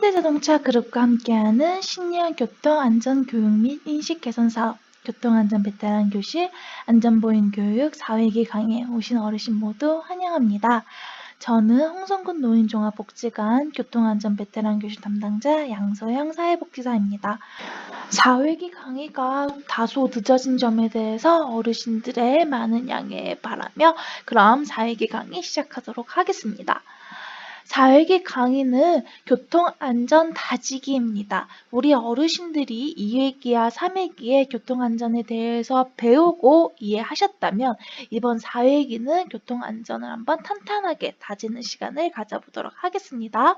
현대자동차 그룹과 함께하는 신년 교통 안전 교육 및 인식 개선 사업 교통안전 베테랑 교실 안전보행 교육 4회기 강의에 오신 어르신 모두 환영합니다. 저는 홍성군 노인종합복지관 교통안전 베테랑 교실 담당자 양서영 사회복지사입니다. 4회기 강의가 다소 늦어진 점에 대해서 어르신들의 많은 양해 바라며 그럼 4회기 강의 시작하도록 하겠습니다. 4회기 강의는 교통안전 다지기입니다. 우리 어르신들이 2회기와 3회기에 교통안전에 대해서 배우고 이해하셨다면 이번 4회기는 교통안전을 한번 탄탄하게 다지는 시간을 가져보도록 하겠습니다.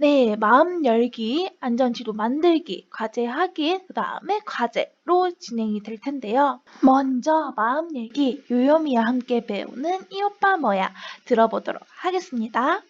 네, 마음 열기, 안전지도 만들기, 과제 확인, 그 다음에 과제로 진행이 될 텐데요. 먼저 마음 열기, 요요미와 함께 배우는 이 오빠 뭐야 들어보도록 하겠습니다.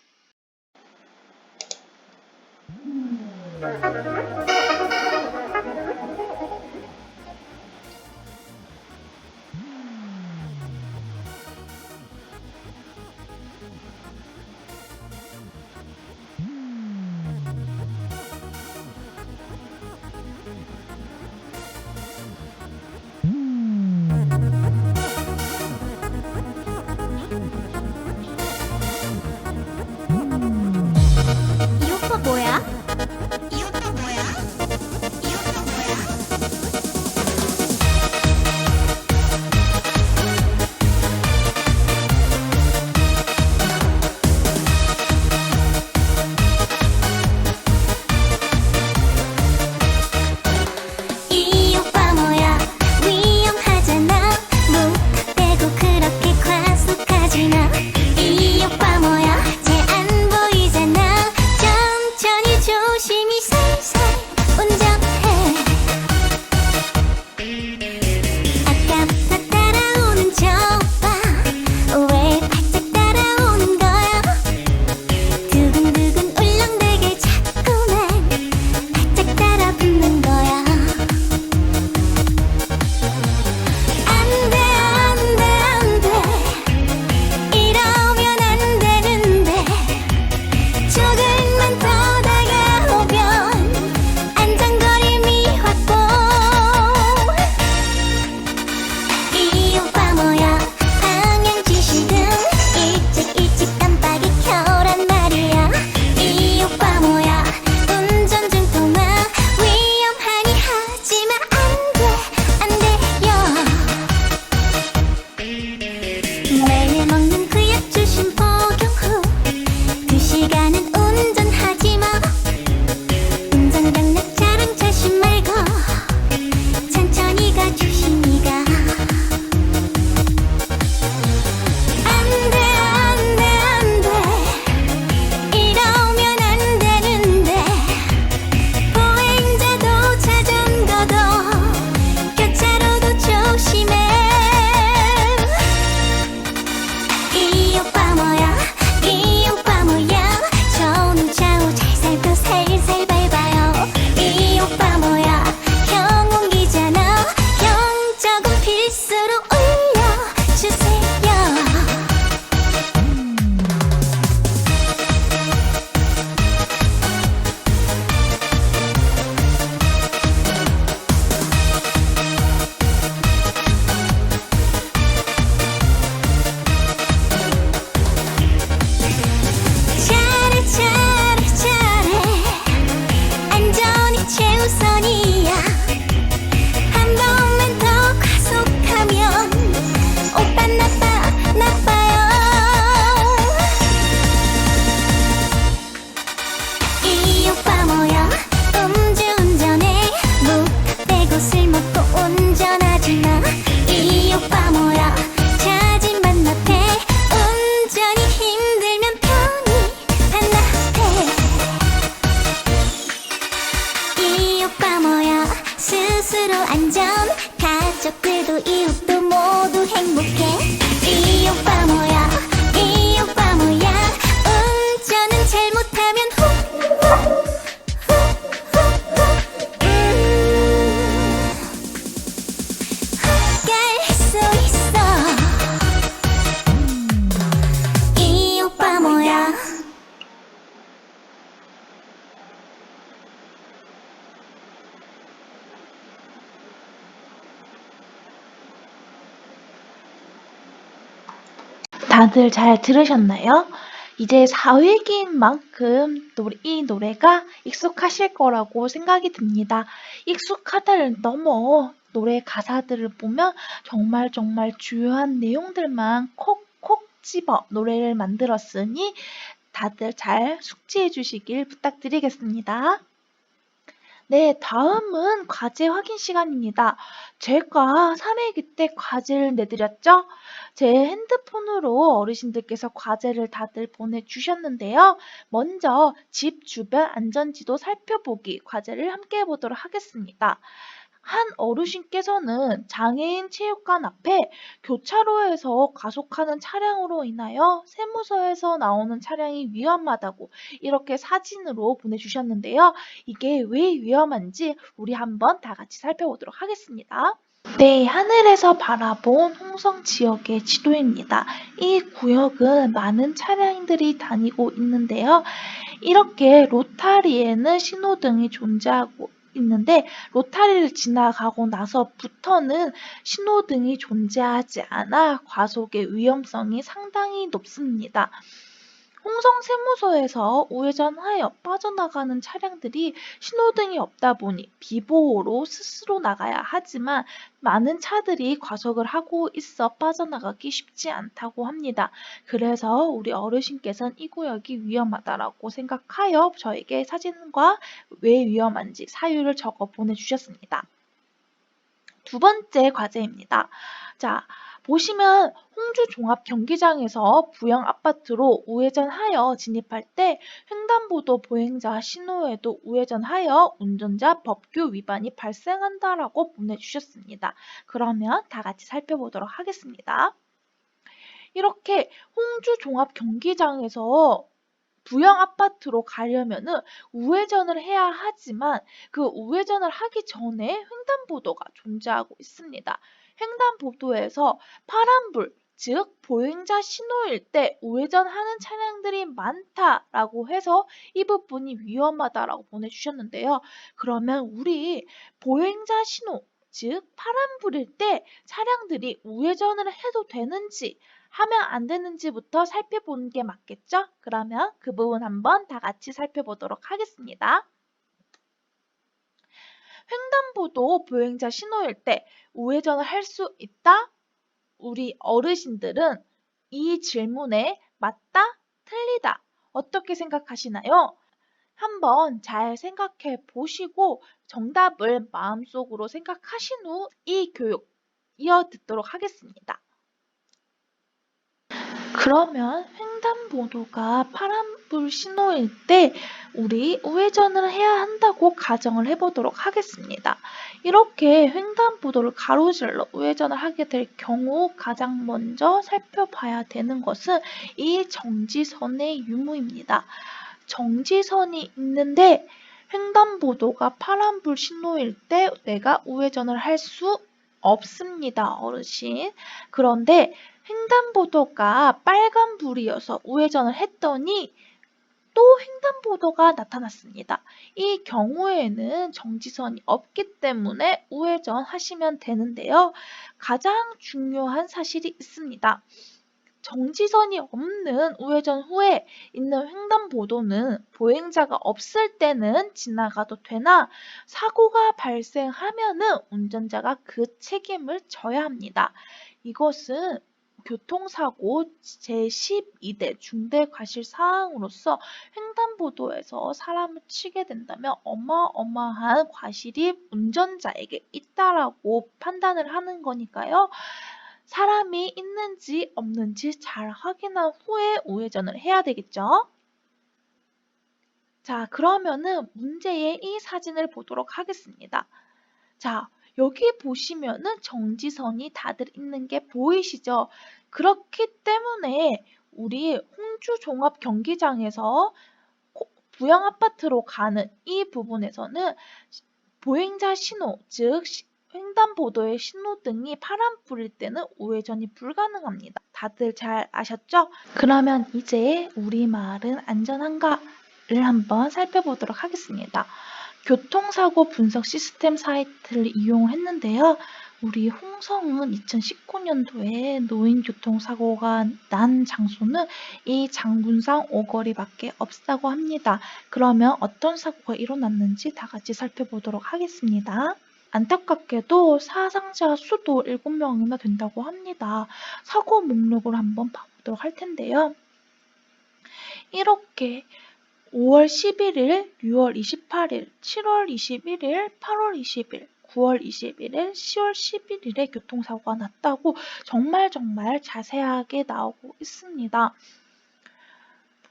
다들 잘 들으셨나요? 이제 4회기인 만큼 노- 이 노래가 익숙하실 거라고 생각이 듭니다. 익숙하다를 넘어 노래 가사들을 보면 정말 정말 주요한 내용들만 콕콕 집어 노래를 만들었으니 다들 잘 숙지해 주시길 부탁드리겠습니다. 네, 다음은 과제 확인 시간입니다. 제가 3회기 때 과제를 내드렸죠? 제 핸드폰으로 어르신들께서 과제를 다들 보내주셨는데요. 먼저 집 주변 안전지도 살펴보기 과제를 함께 해보도록 하겠습니다. 한 어르신께서는 장애인 체육관 앞에 교차로에서 과속하는 차량으로 인하여 세무서에서 나오는 차량이 위험하다고 이렇게 사진으로 보내주셨는데요. 이게 왜 위험한지 우리 한번 다 같이 살펴보도록 하겠습니다. 네, 하늘에서 바라본 홍성 지역의 지도입니다. 이 구역은 많은 차량들이 다니고 있는데요. 이렇게 로타리에는 신호등이 존재하고 있는데 로타리를 지나가고 나서부터는 신호등이 존재하지 않아 과속의 위험성이 상당히 높습니다. 홍성 세무서에서 우회전하여 빠져나가는 차량들이 신호등이 없다 보니 비보호로 스스로 나가야 하지만 많은 차들이 과속을 하고 있어 빠져나가기 쉽지 않다고 합니다. 그래서 우리 어르신께서는 이 구역이 위험하다라고 생각하여 저에게 사진과 왜 위험한지 사유를 적어 보내주셨습니다. 두 번째 과제입니다. 자, 보시면 홍주 종합 경기장에서 부영 아파트로 우회전하여 진입할 때 횡단보도 보행자 신호에도 우회전하여 운전자 법규 위반이 발생한다라고 보내주셨습니다. 그러면 다 같이 살펴보도록 하겠습니다. 이렇게 홍주 종합 경기장에서 부영 아파트로 가려면은 우회전을 해야 하지만 그 우회전을 하기 전에 횡단보도가 존재하고 있습니다. 횡단보도에서 파란불, 즉 보행자 신호일 때 우회전하는 차량들이 많다라고 해서 이 부분이 위험하다라고 보내주셨는데요. 그러면 우리 보행자 신호, 즉 파란불일 때 차량들이 우회전을 해도 되는지 하면 안 되는지부터 살펴보는 게 맞겠죠? 그러면 그 부분 한번 다 같이 살펴보도록 하겠습니다. 횡단보도 보행자 신호일 때 우회전을 할 수 있다? 우리 어르신들은 이 질문에 맞다? 틀리다? 어떻게 생각하시나요? 한번 잘 생각해 보시고 정답을 마음속으로 생각하신 후 이 교육 이어 듣도록 하겠습니다. 그러면 횡단보도가 파란불 신호일 때 우리 우회전을 해야 한다고 가정을 해보도록 하겠습니다. 이렇게 횡단보도를 가로질러 우회전을 하게 될 경우 가장 먼저 살펴봐야 되는 것은 이 정지선의 유무입니다. 정지선이 있는데 횡단보도가 파란불 신호일 때 내가 우회전을 할 수 없습니다, 어르신. 그런데 횡단보도가 빨간불이어서 우회전을 했더니 또 횡단보도가 나타났습니다. 이 경우에는 정지선이 없기 때문에 우회전하시면 되는데요. 가장 중요한 사실이 있습니다. 정지선이 없는 우회전 후에 있는 횡단보도는 보행자가 없을 때는 지나가도 되나 사고가 발생하면은 운전자가 그 책임을 져야 합니다. 이것은 교통사고 제12대 중대과실 사항으로서 횡단보도에서 사람을 치게 된다면 어마어마한 과실이 운전자에게 있다라고 판단을 하는 거니까요. 사람이 있는지 없는지 잘 확인한 후에 우회전을 해야 되겠죠. 자, 그러면은 문제의 이 사진을 보도록 하겠습니다. 자, 여기 보시면은 정지선이 다들 있는 게 보이시죠? 그렇기 때문에 우리 홍주 종합 경기장에서 코- 부영 아파트로 가는 이 부분에서는 보행자 신호, 즉 시- 횡단보도의 신호등이 파란불일 때는 우회전이 불가능합니다. 다들 잘 아셨죠? 그러면 이제 우리 마을은 안전한가를 한번 살펴보도록 하겠습니다. 교통사고 분석 시스템 사이트를 이용했는데요. 우리 홍성은 2019년도에 노인 교통사고가 난 장소는 이 장군상 오거리밖에 없다고 합니다. 그러면 어떤 사고가 일어났는지 다 같이 살펴보도록 하겠습니다. 안타깝게도 사상자 수도 7명이나 된다고 합니다. 사고 목록을 한번 봐보도록 할 텐데요. 이렇게 5월 11일, 6월 28일, 7월 21일, 8월 20일, 9월 21일, 10월 11일에 교통사고가 났다고 정말 정말 자세하게 나오고 있습니다.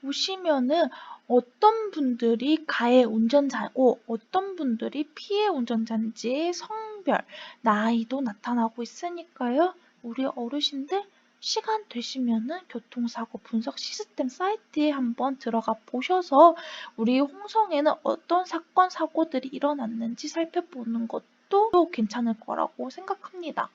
보시면은 어떤 분들이 가해 운전자고 어떤 분들이 피해 운전자인지 성별, 나이도 나타나고 있으니까요. 우리 어르신들 시간 되시면은 교통사고 분석 시스템 사이트에 한번 들어가 보셔서 우리 홍성에는 어떤 사건, 사고들이 일어났는지 살펴보는 것도 괜찮을 거라고 생각합니다.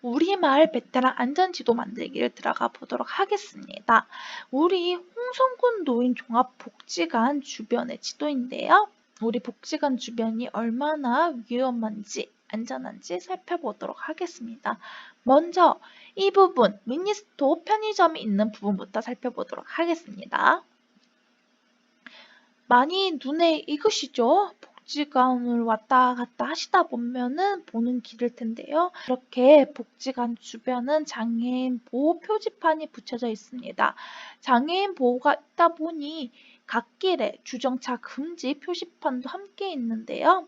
우리마을 베테랑 안전지도 만들기를 들어가 보도록 하겠습니다. 우리 홍성군 노인 종합복지관 주변의 지도인데요. 우리 복지관 주변이 얼마나 위험한지 안전한지 살펴보도록 하겠습니다. 먼저 이 부분 미니스톱 편의점이 있는 부분부터 살펴보도록 하겠습니다. 많이 눈에 익으시죠? 복지관을 왔다 갔다 하시다 보면은 보는 길일 텐데요. 이렇게 복지관 주변은 장애인 보호 표지판이 붙여져 있습니다. 장애인 보호가 있다 보니 갓길에 주정차 금지 표지판도 함께 있는데요.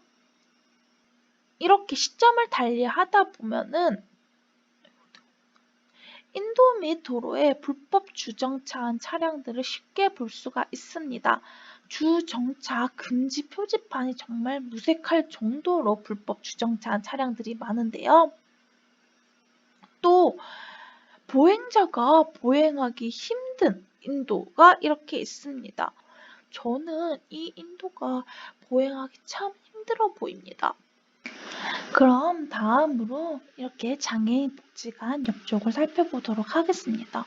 이렇게 시점을 달리하다 보면은 인도 및 도로에 불법 주정차한 차량들을 쉽게 볼 수가 있습니다. 주정차 금지 표지판이 정말 무색할 정도로 불법 주정차한 차량들이 많은데요. 또 보행자가 보행하기 힘든 인도가 이렇게 있습니다. 저는 이 인도가 보행하기 참 힘들어 보입니다. 그럼 다음으로 이렇게 장애인 복지관 옆쪽을 살펴보도록 하겠습니다.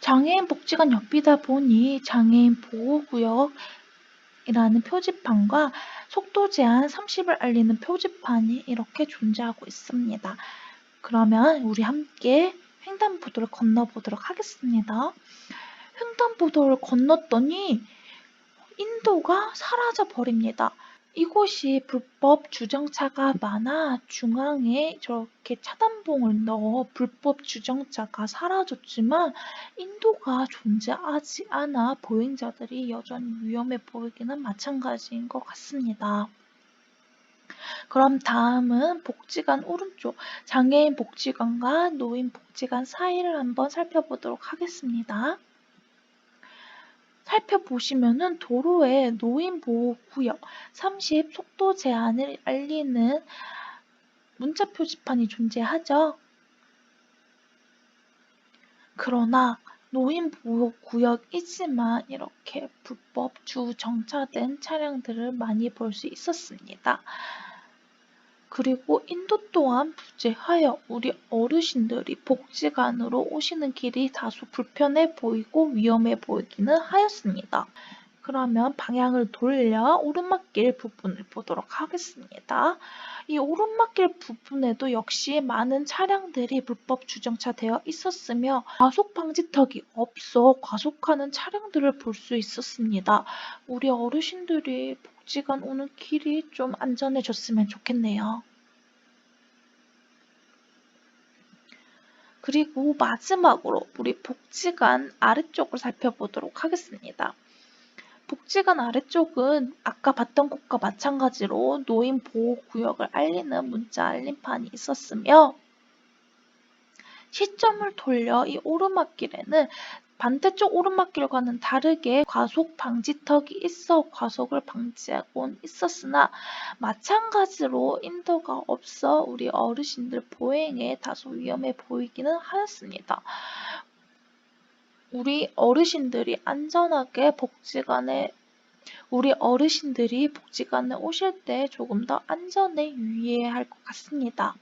장애인 복지관 옆이다 보니 장애인 보호구역이라는 표지판과 속도 제한 30을 알리는 표지판이 이렇게 존재하고 있습니다. 그러면 우리 함께 횡단보도를 건너보도록 하겠습니다. 횡단보도를 건넜더니 인도가 사라져 버립니다. 이곳이 불법 주정차가 많아 중앙에 저렇게 차단봉을 넣어 불법 주정차가 사라졌지만 인도가 존재하지 않아 보행자들이 여전히 위험해 보이기는 마찬가지인 것 같습니다. 그럼 다음은 복지관 오른쪽 장애인 복지관과 노인 복지관 사이를 한번 살펴보도록 하겠습니다. 살펴보시면은 도로에 노인 보호 구역 30 속도 제한을 알리는 문자 표지판이 존재하죠. 그러나 노인 보호 구역이지만 이렇게 불법 주정차된 차량들을 많이 볼 수 있었습니다. 그리고 인도 또한 부재하여 우리 어르신들이 복지관으로 오시는 길이 다소 불편해 보이고 위험해 보이기는 하였습니다. 그러면 방향을 돌려 오르막길 부분을 보도록 하겠습니다. 이 오르막길 부분에도 역시 많은 차량들이 불법 주정차 되어 있었으며 과속 방지턱이 없어 과속하는 차량들을 볼 수 있었습니다. 우리 어르신들이 복지관 오는 길이 좀 안전해졌으면 좋겠네요. 그리고 마지막으로 우리 복지관 아래쪽을 살펴보도록 하겠습니다. 복지관 아래쪽은 아까 봤던 곳과 마찬가지로 노인 보호 구역을 알리는 문자 알림판이 있었으며 시점을 돌려 이 오르막길에는 반대쪽 오르막길과는 다르게 과속 방지턱이 있어 과속을 방지하곤 있었으나 마찬가지로 인도가 없어 우리 어르신들 보행에 다소 위험해 보이기는 하였습니다. 우리 어르신들이 안전하게 복지관에 우리 어르신들이 복지관에 오실 때 조금 더 안전에 유의해야 할 것 같습니다.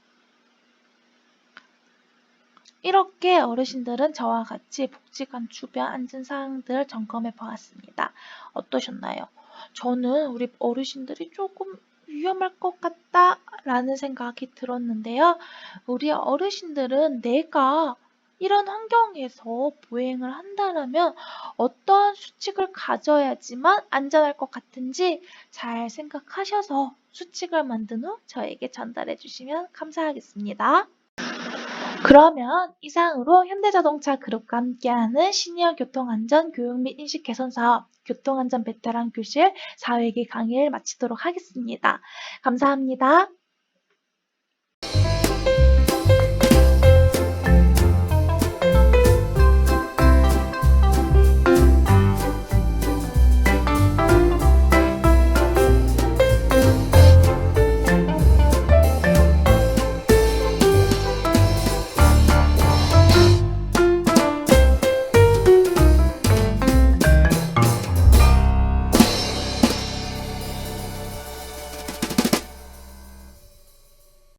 이렇게 어르신들은 저와 같이 복지관 주변 안전 사항들 점검해 보았습니다. 어떠셨나요? 저는 우리 어르신들이 조금 위험할 것 같다 라는 생각이 들었는데요. 우리 어르신들은 내가 이런 환경에서 보행을 한다라면 어떠한 수칙을 가져야지만 안전할 것 같은지 잘 생각하셔서 수칙을 만든 후 저에게 전달해 주시면 감사하겠습니다. 그러면 이상으로 현대자동차 그룹과 함께하는 시니어 교통안전 교육 및 인식 개선 사업 교통안전 베테랑 교실 4회기 강의를 마치도록 하겠습니다. 감사합니다.